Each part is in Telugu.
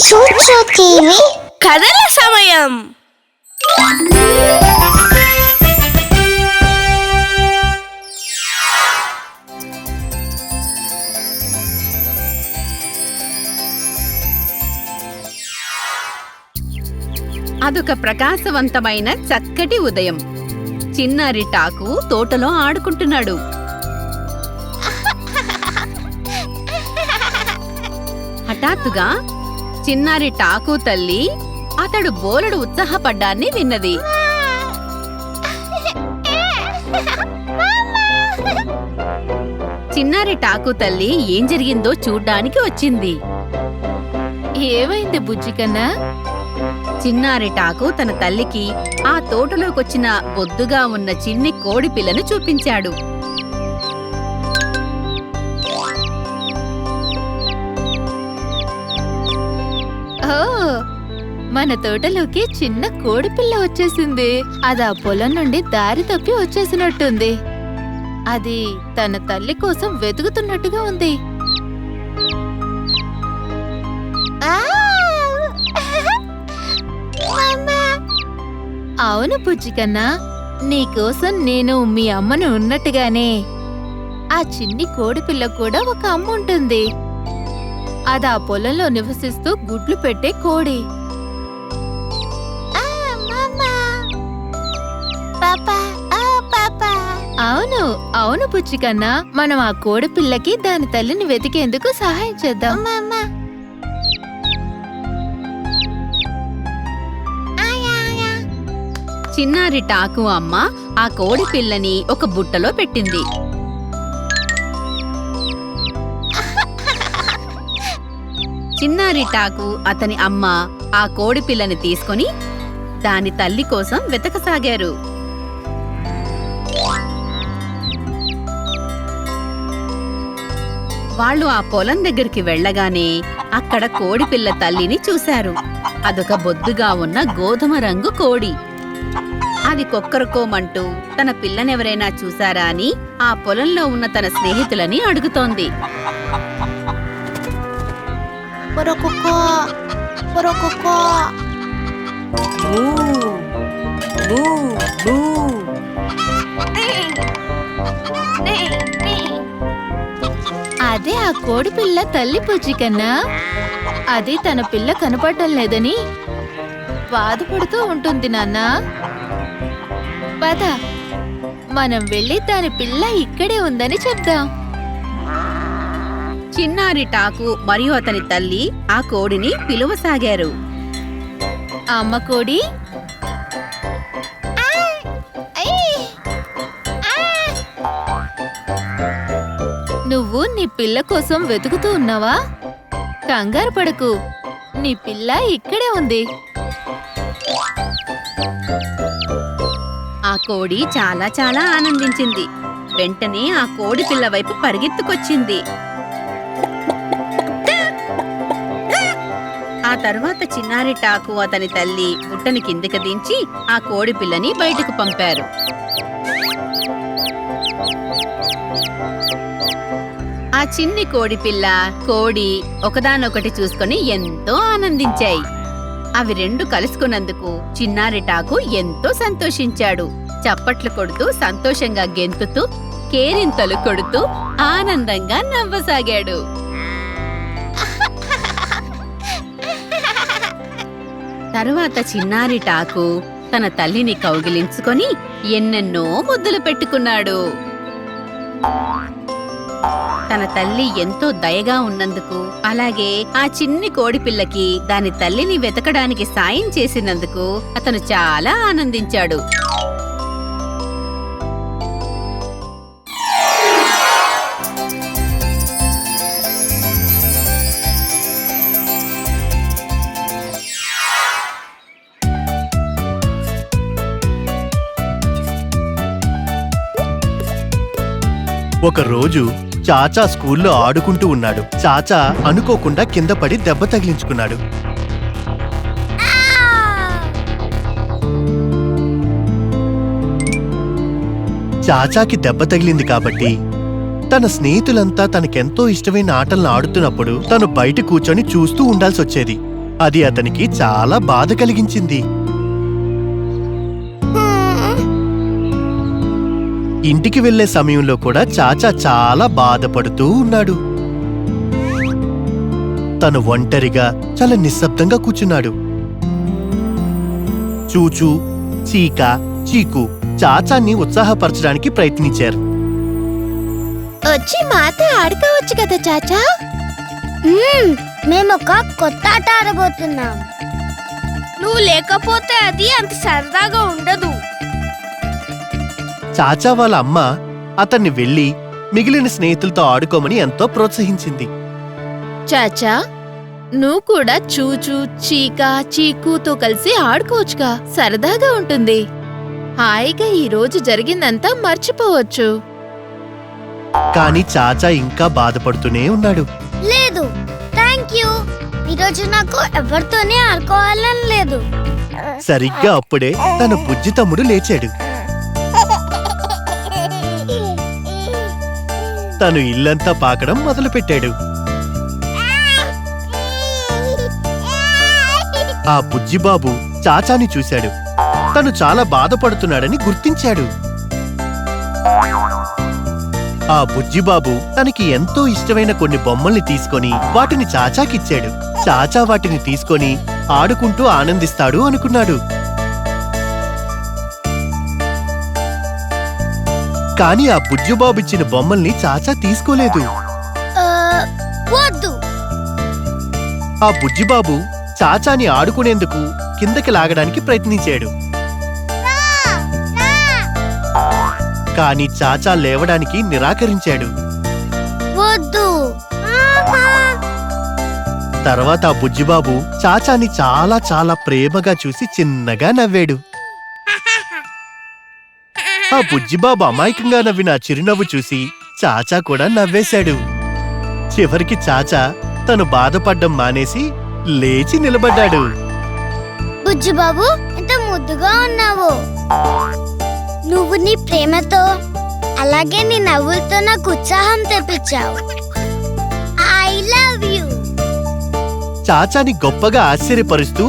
చూచు టీవీ కథల సమయం. అదొక ప్రకాశవంతమైన చక్కటి ఉదయం. చిన్నారి టాకు తోటలో ఆడుకుంటున్నాడు. హఠాత్తుగా చిన్నారి టాకు తల్లి అతడు బోలెడు ఉత్సాహపడ్డాన్ని విన్నది. చిన్నారి టాకు తల్లి ఏం జరిగిందో చూడ్డానికి వచ్చింది. ఏమైంది బుజ్జి కన్నా చిన్నారి టాకు తన తల్లికి ఆ తోటలోకొచ్చిన బొద్దుగా ఉన్న చిన్ని కోడి పిల్లను చూపించాడు. ఓ మన తోటలోకి చిన్న కోడిపిల్ల వచ్చేసింది. అది ఆ పొలం నుండి దారి తప్పి వచ్చేసినట్టుంది. అది తన తల్లి కోసం వెతుకుతున్నట్టుగా ఉంది. అవును పుచ్చికన్నా నీకోసం నేను మీ అమ్మను ఉన్నట్టుగానే. ఆ చిన్ని కోడిపిల్ల కూడా ఒక అమ్మ ఉంటుంది అది ఆ పొలంలో నివసిస్తూ గుడ్లు పెట్టే కోడి. పాపా ఆ పాపా. అవును అవును బుజ్జి కన్నా. మనం ఆ కోడి పిల్లకి దాని తల్లిని వెతికేందుకు సహాయం చేద్దాం. మామా. ఆయా ఆయా. చిన్నారి టాకు అమ్మ ఆ కోడి పిల్లని ఒక బుట్టలో పెట్టింది. చిన్నారి టాకు అతని అమ్మ ఆ కోడి పిల్లని తీసుకొని దాని తల్లి కోసం వెతకసాగారు. వాళ్ళు ఆ పొలం దగ్గరికి వెళ్ళగానే అక్కడ కోడి పిల్ల తల్లిని చూశారు. అదొక బొద్దుగా ఉన్న గోధుమ రంగు కోడి. అది కొక్కరకోమంటూ తన పిల్లనెవరైనా చూసారా అని ఆ పొలంలో ఉన్న తన స్నేహితులని అడుగుతోంది. పొరకొక్కో పొరకొక్కో అదే ఆ కోడి పిల్ల తల్లి కన్నా. అది తన పిల్ల కనపడటం లేదని బాధపడుతూ ఉంటుంది నాన్న. పద మనం వెళ్ళి దాని పిల్ల ఇక్కడే ఉందని చెప్దాం. చిన్నారి టాకు మరియు అతని తల్లి ఆ కోడిని పిలువసాగారు. అమ్మ కోడి? నువ్వు నీ పిల్ల కోసం వెతుకుతూ ఉన్నావా? కంగారు పడకు. నీ పిల్ల ఇక్కడే ఉంది. ఆ కోడి చాలా చాలా ఆనందించింది. వెంటనే ఆ కోడి పిల్ల వైపు పరిగెత్తుకొచ్చింది. ఆ తర్వాత చిన్నారి టాకు అతని తల్లి బుట్టను కిందికి దించి ఆ కోడి పిల్లని బయటకు పంపారు. ఆ చిన్ని కోడి పిల్ల కోడి ఒకదానొకటి చూసుకొని ఎంతో ఆనందించాయి. అవి రెండు కలుసుకున్నందుకు చిన్నారి టాకు ఎంతో సంతోషించాడు. చప్పట్లు కొడుతూ సంతోషంగా గెంతుతూ కేరింతలు కొడుతూ ఆనందంగా నవ్వసాగాడు. తరువాత చిన్నారి టాకు తన తల్లిని కౌగిలించుకొని ఎన్నెన్నో ముద్దులు పెట్టుకున్నాడు. తన తల్లి ఎంతో దయగా ఉన్నందుకు అలాగే ఆ చిన్ని కోడిపిల్లకి దాని తల్లిని వెతకడానికి సాయం చేసినందుకు అతను చాలా ఆనందించాడు. ఒకరోజు చాచా స్కూల్లో ఆడుకుంటూ ఉన్నాడు. చాచా అనుకోకుండా కింద పడి దెబ్బ తగిలించుకున్నాడు. చాచాకి దెబ్బ తగిలింది కాబట్టి తన స్నేహితులంతా తనకెంతో ఇష్టమైన ఆటలను ఆడుతున్నప్పుడు తను బయట కూర్చొని చూస్తూ ఉండాల్సి వచ్చేది అది అతనికి చాలా బాధ కలిగించింది. ఇంటికి వెళ్ళే సమయంలో కూడా చాచా చాలా బాధపడుతూ ఉన్నాడు. తను ఒంటరిగా చాలా నిశ్శబ్దంగా కూర్చున్నాడు. చూచూ చీక చీకు చాచాన్ని ఉత్సాహపరచడానికి ప్రయత్నించారు. వచ్చి మాతో ఆడుకోవచ్చు కదా చాచా? మేము ఒక కొత్త ఆట ఆడబోతున్నాం. నువ్వు లేకపోతే అది అంత సరదాగా ఉండదు. చాచా వాళ్ళ అమ్మ అతన్ని వెళ్ళి మిగిలిన స్నేహితులతో ఆడుకోమని ఎంతో ప్రోత్సహించింది. చాచా నువ్వు కూడా చూచూ చీక చీకుతో కలిసి ఆడుకోవచ్చుగా. సరదాగా ఉంటుంది. హాయిగా ఈ రోజు జరిగిందంతా మర్చిపోవచ్చు. కాని చాచా ఇంకా బాధపడుతూనే ఉన్నాడు. లేదు. Thank you. ఈరోజు నాకు ఎవరితోనే ఆడుకోవాలని లేదు. సరిగ్గా అప్పుడే తన బుజ్జి తమ్ముడు లేచాడు. తను ఇల్లంతా పాకడం మొదలుపెట్టాడు. ఆ బుజ్జిబాబు చాచాని చూశాడు. తను చాలా బాధపడుతున్నాడని గుర్తించాడు. ఆ బుజ్జిబాబు తనకి ఎంతో ఇష్టమైన కొన్ని బొమ్మల్ని తీసుకొని వాటిని చాచాకిచ్చాడు. చాచా వాటిని తీసుకొని ఆడుకుంటూ ఆనందిస్తాడు అనుకున్నాడు. కాని ఆ బుజ్జిబాబు ఇచ్చిన బొమ్మల్ని చాచా తీసుకోలేదు. ఆ, వద్దు. ఆ బుజ్జిబాబు చాచాని ఆడుకునేందుకు కిందకి లాగడానికి ప్రయత్నించాడు. కాని చాచా లేవడానికి నిరాకరించాడు. వద్దు. తర్వాత ఆ బుజ్జిబాబు చాచాని చాలా చాలా ప్రేమగా చూసి చిన్నగా నవ్వాడు. ఆ బుజ్జిబాబు అమాయకంగా నవ్విన ఆ చిరునవ్వు చూసి చాచా కూడా నవ్వేశాడు. చివరికి చాచా తను బాధపడ్డం మానేసి లేచి నిలబడ్డాడు. బుజ్జి బాబు ఎంత ముద్దుగా ఉన్నావు. నువ్వు నీ ప్రేమతో అలాగే నీ నవ్వులతో నాకు ఉత్సాహం తెప్పించావు. ఐ లవ్ యూ చాచాని గొప్పగా ఆశ్చర్యపరుస్తూ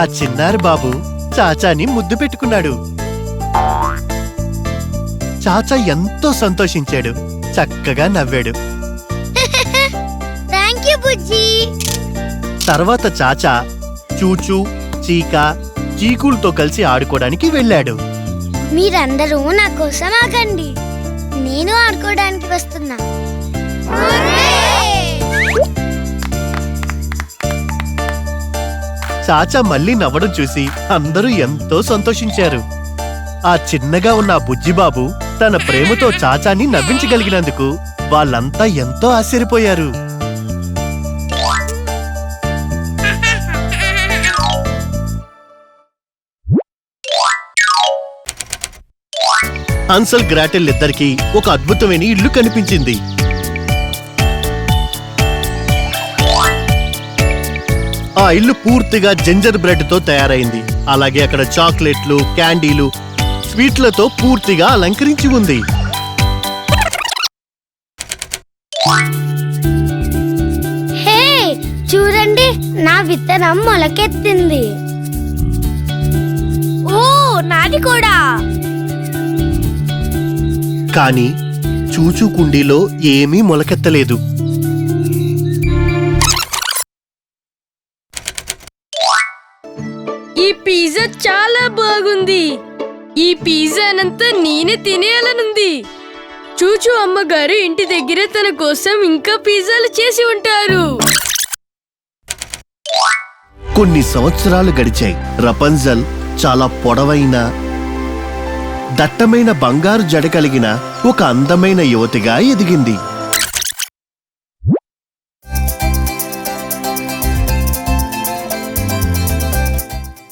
ఆ చిన్నారి బాబు చాచాని ముద్దు పెట్టుకున్నాడు. చాచా ఎంతో సంతోషించాడు. చక్కగా నవ్వాడు. తర్వాత చాచా చూచూ చీక చీకులతో కలిసి ఆడుకోవడానికి వెళ్ళాడు. మీరందరూ నా కోసం ఆగండి. నేను ఆడుకోవడానికి వస్తున్నా. చాచా మళ్ళీ నవ్వడం చూసి అందరూ ఎంతో సంతోషించారు. ఆ చిన్నగా ఉన్న బుజ్జిబాబు తన ప్రేమతో చాచాని నవ్వించగలిగినందుకు వాళ్ళంతా ఎంతో ఆశ్చర్యపోయారు. హన్సల్ గ్రాటెల్ ఇద్దరికి ఒక అద్భుతమైన ఇల్లు కనిపించింది. ఆ ఇల్లు పూర్తిగా జింజర్ బ్రెడ్తో తయారైంది. అలాగే అక్కడ చాక్లెట్లు క్యాండీలు స్వీట్లతో పూర్తిగా అలంకరించి ఉంది. హే చూడండి నా విత్తనం మొలకెత్తింది. ఓ నాది కూడా. కానీ చూచూ కుండీలో ఏమీ మొలకెత్తలేదు. ఈ పిజ్జా చాలా బాగుంది. ఈ పిజ్జానంతా నేనే తినేయాలనుంది. చూచు అమ్మగారు ఇంటి దగ్గర తన కోసం ఇంకా పిజ్జాలు చేసి ఉంటారు. కొన్ని సంవత్సరాలు గడిచాయి. రపంజల్ చాలా పొడవైన దట్టమైన బంగారు జడ కలిగిన ఒక అందమైన యువతిగా ఎదిగింది.